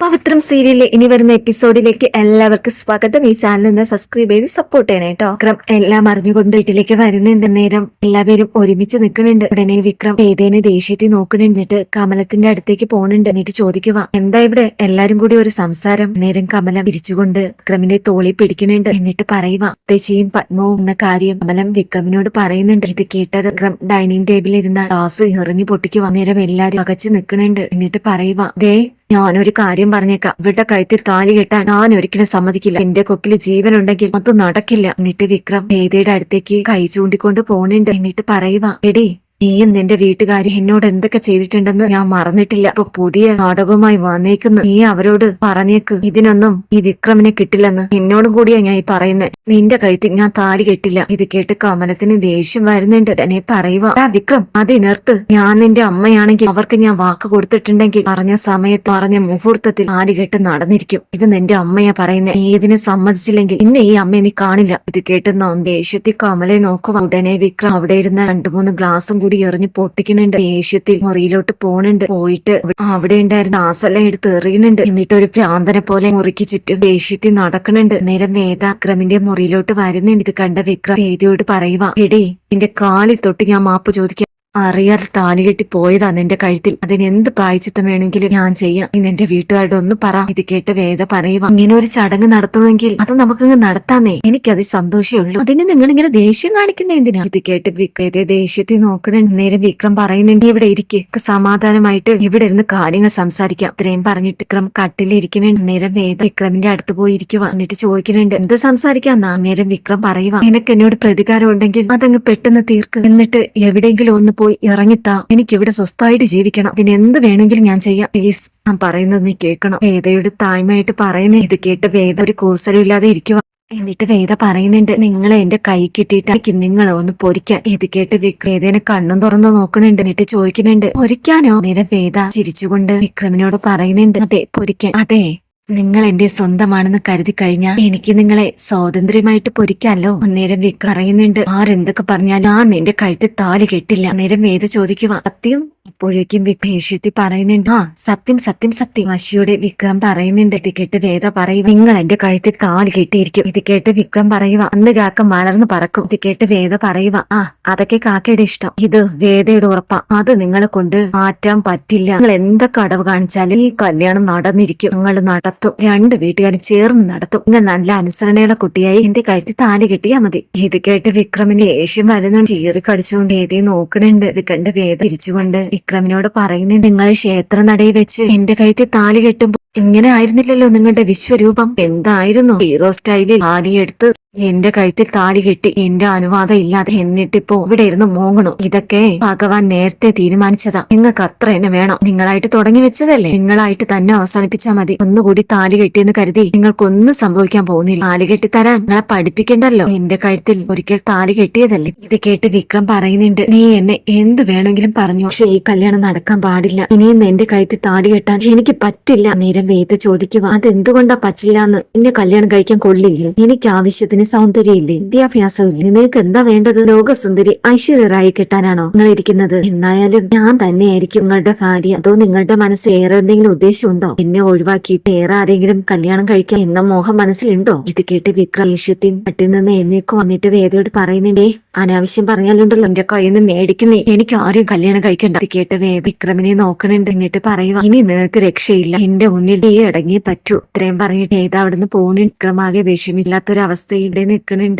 പവിത്രം സീരിയലിലെ ഇനി വരുന്ന എപ്പിസോഡിലേക്ക് എല്ലാവർക്കും സ്വാഗതം. ഈ ചാനൽ ഒന്ന് സബ്സ്ക്രൈബ് ചെയ്ത് സപ്പോർട്ട് ചെയ്യണേ കേട്ടോ വിക്രം എല്ലാം അറിഞ്ഞുകൊണ്ട് വീട്ടിലേക്ക് വരുന്നുണ്ട്. നേരം എല്ലാവരും ഒരുമിച്ച് നിൽക്കുന്നുണ്ട് ഉടനെ വിക്രം ഏതേനെ ദേഷ്യത്തിൽ നോക്കണെന്നിട്ട് കമലത്തിന്റെ അടുത്തേക്ക് പോണുണ്ട്. എന്നിട്ട് ചോദിക്കുക എന്താ ഇവിടെ? എല്ലാരും കൂടി ഒരു സംസാരം. നേരം കമലം തിരിച്ചുകൊണ്ട് വിക്രമിന്റെ തോളി പിടിക്കുന്നുണ്ട്. എന്നിട്ട് പറയുക തെച്ചിയും പത്മവും എന്ന കാര്യം കമലം വിക്രമിനോട് പറയുന്നുണ്ട്. ഇത് കേട്ടത് വിക്രം ഡൈനിങ് ടേബിളിൽ ഇരുന്ന ഗ്ലാസ് എറിഞ്ഞു പൊട്ടിക്കുക നേരം എല്ലാരും അകച്ച് നിൽക്കുന്നുണ്ട് എന്നിട്ട് പറയുക ദേ ഞാനൊരു കാര്യം പറഞ്ഞേക്കാം. ഇവിടെ കഴുത്തിൽ താലി കെട്ടാൻ ഞാൻ ഒരിക്കലും സമ്മതിക്കില്ല. എന്റെ കൊക്കിൽ ജീവനുണ്ടെങ്കിൽ അത് നടക്കില്ല. എന്നിട്ട് വിക്രം ഭേദയുടെ അടുത്തേക്ക് കൈ ചൂണ്ടിക്കൊണ്ട് പോണുണ്ട്. എന്നിട്ട് പറയുക എടി നീയും നിന്റെ വീട്ടുകാർ എന്നോട് എന്തൊക്കെ ചെയ്തിട്ടുണ്ടെന്ന് ഞാൻ മറന്നിട്ടില്ല. ഇപ്പൊ പുതിയ നാടകവുമായി വന്നേക്കുന്നു. നീ അവരോട് പറഞ്ഞേക്ക്. ഇതിനൊന്നും ഈ വിക്രമിനെ കിട്ടില്ലെന്ന് എന്നോടും കൂടിയാ ഞാൻ ഈ പറയുന്നത് നിന്റെ കഴുത്തിൽ ഞാൻ താലി കെട്ടില്ല. ഇത് കേട്ട് കമലത്തിന് ദേഷ്യം വരുന്നുണ്ട്. എന്നെ പറയുക "ആ വിക്രം അത് നിർത്ത് ഞാൻ നിന്റെ അമ്മയാണെങ്കിൽ അവർക്ക് ഞാൻ വാക്ക് കൊടുത്തിട്ടുണ്ടെങ്കിൽ പറഞ്ഞ സമയത്ത് പറഞ്ഞ മുഹൂർത്തത്തിൽ താലി കെട്ട് നടന്നിരിക്കും. ഇത് നിന്റെ അമ്മയാ പറയുന്നത് നീ ഇതിനെ സമ്മതിച്ചില്ലെങ്കിൽ ഇന്നെ ഈ അമ്മയെ നീ കാണില്ല. ഇത് കേട്ട് നാം ദേഷ്യത്തിൽ കമലെ നോക്കുക ഉടനെ വിക്രം അവിടെ ഇരുന്ന രണ്ടു മൂന്ന് ഗ്ലാസും കൂടി എറിഞ്ഞ് പൊട്ടിക്കുന്നുണ്ട്. ദേഷ്യത്തിൽ മുറിയിലോട്ട് പോണുണ്ട്. പോയിട്ട് അവിടെ ഉണ്ടായിരുന്ന ആസെല്ലാം എടുത്ത് എറിയുന്നുണ്ട്. എന്നിട്ട് ഒരു ഭ്രാന്തനെ പോലെ മുറിക്ക് ചുറ്റും ദേഷ്യത്തിൽ നടക്കണുണ്ട് നേരം വേദ വിക്രമിന്റെ മുറിയിലോട്ട് വരുന്നുണ്ട്. ഇത് കണ്ട വിക്രം വേദിയോട് പറയുക എടി നിന്റെ കാലിൽ തൊട്ട് ഞാൻ മാപ്പ് ചോദിക്കാം. അറിയാതെ താലി കെട്ടി പോയതാ നിന്റെ കഴുത്തിൽ. അതിന് എന്ത് പ്രായച്ചിത്തം വേണമെങ്കിലും ഞാൻ ചെയ്യാം. ഇന്ന് എന്റെ വീട്ടുകാരുടെ ഒന്ന് പറ. ഇത് കേട്ട് വേദ പറയുക ഇങ്ങനെ ഒരു ചടങ്ങ് നടത്തണമെങ്കിൽ അത് നമുക്കങ്ങ് നടത്താന്നേ. എനിക്കത് സന്തോഷമുള്ളൂ അതിന് നിങ്ങൾ ഇങ്ങനെ ദേഷ്യം കാണിക്കുന്ന എന്തിനാ? ഇത് കേട്ട് വിക്രത്തെ ദേഷ്യത്തിൽ നോക്കണേ. നേരം വിക്രം പറയുന്നുണ്ട് ഇവിടെ ഇരിക്കുക സമാധാനമായിട്ട് ഇവിടെ ഇരുന്ന് കാര്യങ്ങൾ സംസാരിക്കാം. ഇത്രയും പറഞ്ഞിട്ട് വിക്രം കട്ടിലിരിക്കുന്നുണ്ട് നേരം വേദ വിക്രമിന്റെ അടുത്ത് പോയി ഇരിക്കുക എന്നിട്ട് ചോദിക്കുന്നുണ്ട് എന്ത് സംസാരിക്കാം നേരം വിക്രം പറയുക നിനക്ക് എന്നോട് പ്രതികാരം ഉണ്ടെങ്കിൽ അതങ്ങ് പെട്ടെന്ന് തീർക്ക്. എന്നിട്ട് എവിടെയെങ്കിലും ഒന്ന് പോയി ഇറങ്ങിത്താ. എനിക്ക് ഇവിടെ സ്വസ്ഥമായിട്ട് ജീവിക്കണം. പിന്നെ എന്ത് വേണമെങ്കിലും ഞാൻ ചെയ്യാം. പ്ലീസ് ഞാൻ പറയുന്നത് നീ കേൾക്കണം. വേദയുടെ താഴ്മയായിട്ട് പറയുന്നത് ഇത് കേട്ട് വേദ ഒരു കൂസലില്ലാതെ ഇരിക്കുക എന്നിട്ട് വേദ പറയുന്നുണ്ട് നിങ്ങൾ എന്റെ കൈ കിട്ടിയിട്ട് നിങ്ങളെ ഒന്ന് പൊരിക്കാൻ. ഇത് കേട്ട് വേദേനെ കണ്ണും തുറന്നു നോക്കണുണ്ട് എന്നിട്ട് ചോദിക്കുന്നുണ്ട് പൊരിക്കാനോ? നേരെ വേദ ചിരിച്ചുകൊണ്ട് വിക്രമിനോട് പറയുന്നുണ്ട് അതെ പൊരിക്കാൻ. അതെ. നിങ്ങൾ എന്റെ സ്വന്തമാണെന്ന് കരുതി കഴിഞ്ഞാൽ എനിക്ക് നിങ്ങളെ സ്വാതന്ത്ര്യമായിട്ട് പൊരിക്കാല്ലോ അന്നേരം വിക്ക് പറയുന്നുണ്ട് ആരെന്തൊക്കെ പറഞ്ഞാൽ ഞാൻ നിന്റെ കഴുത്തിൽ താലി കെട്ടില്ല. അന്നേരം വേദ ചോദിക്കുക സത്യം? അപ്പോഴേക്കും വിക് പറയുന്നുണ്ട് ആ സത്യം സത്യം സത്യം. വാശിയോടെ വിക്രം പറയുന്നുണ്ട് ഇത് കേട്ട് വേദ പറയുക നിങ്ങൾ എന്റെ കഴുത്തിൽ താലി കെട്ടിയിരിക്കും. ഇത് കേട്ട് വിക്രം പറയുക അന്ന് കാക്ക മലർന്ന് പറക്കും. ഇത് കേട്ട് വേദ പറയുക ആ അതൊക്കെ കാക്കയുടെ ഇഷ്ടം. ഇത് വേദയുടെ ഉറപ്പ അത് നിങ്ങളെ കൊണ്ട് മാറ്റാൻ പറ്റില്ല. നിങ്ങൾ എന്തൊക്കെ അടവ് കാണിച്ചാലും ഈ കല്യാണം നടന്നിരിക്കും. നിങ്ങൾ നടത്തും രണ്ട് വീട്ടുകാരും ചേർന്ന് നടത്തും. ഇങ്ങനെ നല്ല അനുസരണയുള്ള കുട്ടിയായി എന്റെ കഴുത്തിൽ താലി കെട്ടിയാ മതി. ഇത് കേട്ട് വിക്രമിന് ദേഷ്യം വരുന്നുണ്ട്. ചീറി കടിച്ചുകൊണ്ട് ഏതേ നോക്കണുണ്ട്. ഇത് കണ്ട് വേദ തിരിച്ചുകൊണ്ട് വിക്രമിനോട് പറയുന്നുണ്ട് നിങ്ങൾ ക്ഷേത്ര നടയിൽ വെച്ച് എന്റെ കഴുത്തിൽ താലി കെട്ടുമ്പോ ഇങ്ങനെ ആയിരുന്നില്ലല്ലോ നിങ്ങളുടെ വിശ്വരൂപം? എന്തായിരുന്നു? ഹീറോ സ്റ്റൈലിൽ താലിയെടുത്ത് എന്റെ കഴുത്തിൽ താലി കെട്ടി എന്റെ അനുവാദം ഇല്ലാതെ എന്നിട്ടിപ്പോ ഇവിടെ ഇരുന്ന് മോങ്ങണു? ഇതൊക്കെ ഭഗവാൻ നേരത്തെ തീരുമാനിച്ചതാ. നിങ്ങൾക്ക് അത്ര എന്നെ വേണം. നിങ്ങളായിട്ട് തുടങ്ങി വെച്ചതല്ലേ? നിങ്ങളായിട്ട് തന്നെ അവസാനിപ്പിച്ചാ മതി. ഒന്നുകൂടി താലി കെട്ടിയെന്ന് കരുതി നിങ്ങൾക്കൊന്നും സംഭവിക്കാൻ പോകുന്നില്ല. താലി കെട്ടി തരാൻ നിങ്ങളെ പഠിപ്പിക്കണ്ടല്ലോ? എന്റെ കഴുത്തിൽ ഒരിക്കൽ താലി കെട്ടിയതല്ലേ? ഇത് കേട്ട് വിക്രം പറയുന്നുണ്ട് നീ എന്നെ എന്ത് വേണമെങ്കിലും പറഞ്ഞു? പക്ഷെ ഈ കല്യാണം നടക്കാൻ പാടില്ല. ഇനിയും എന്റെ കഴുത്തിൽ താലി കെട്ടാൻ എനിക്ക് പറ്റില്ല. നേരം വേദ ചോദിക്കുക അതെന്തുകൊണ്ടാ പറ്റില്ല എന്ന് എന്നെ കല്യാണം കഴിക്കാൻ കൊള്ളില്ല? എനിക്ക് ആവശ്യത്തിന് സൗന്ദര്യമില്ലേ വിദ്യാഭ്യാസം ഇല്ലേ? നിങ്ങൾക്ക് എന്താ വേണ്ടത്? ലോകസുന്ദരി ഐശ്വര്യറായി കിട്ടാനാണോ നിങ്ങൾ ഇരിക്കുന്നത് എന്നായാലും ഞാൻ തന്നെയായിരിക്കും നിങ്ങളുടെ ഭാര്യ. അതോ നിങ്ങളുടെ മനസ്സ് ഏറെ എന്തെങ്കിലും ഉദ്ദേശമുണ്ടോ? എന്നെ ഒഴിവാക്കിയിട്ട് ഏറെ ആരെങ്കിലും കല്യാണം കഴിക്കാൻ എന്ന മോഹം മനസ്സിലുണ്ടോ? ഇത് കേട്ട് വിക്രം ഈശ്വത്തിൻ പട്ടിൽ നിന്ന് എഴുന്നേക്ക് വന്നിട്ട് വേദയോട് പറയുന്നുണ്ടേ അനാവശ്യം പറഞ്ഞാലുണ്ടല്ലോ എന്റെ കയ്യിൽ നിന്ന് മേടിക്കുന്നേ. എനിക്ക് ആരും കല്യാണം കഴിക്കണ്ട. കേട്ട് വേദ വിക്രമിനെ നോക്കണുണ്ട്. എന്നിട്ട് പറയുക ഇനി നിനക്ക് രക്ഷയില്ല. എന്റെ മുന്നിൽ ഈ അടങ്ങിയേ പറ്റൂ. ഇത്രയും പറഞ്ഞിട്ട് ഏതാ അവിടുന്ന് പോണി? വിക്രമാകെ വിഷമില്ലാത്തൊരവസ്ഥയിൽ നിൽക്കണുണ്ട്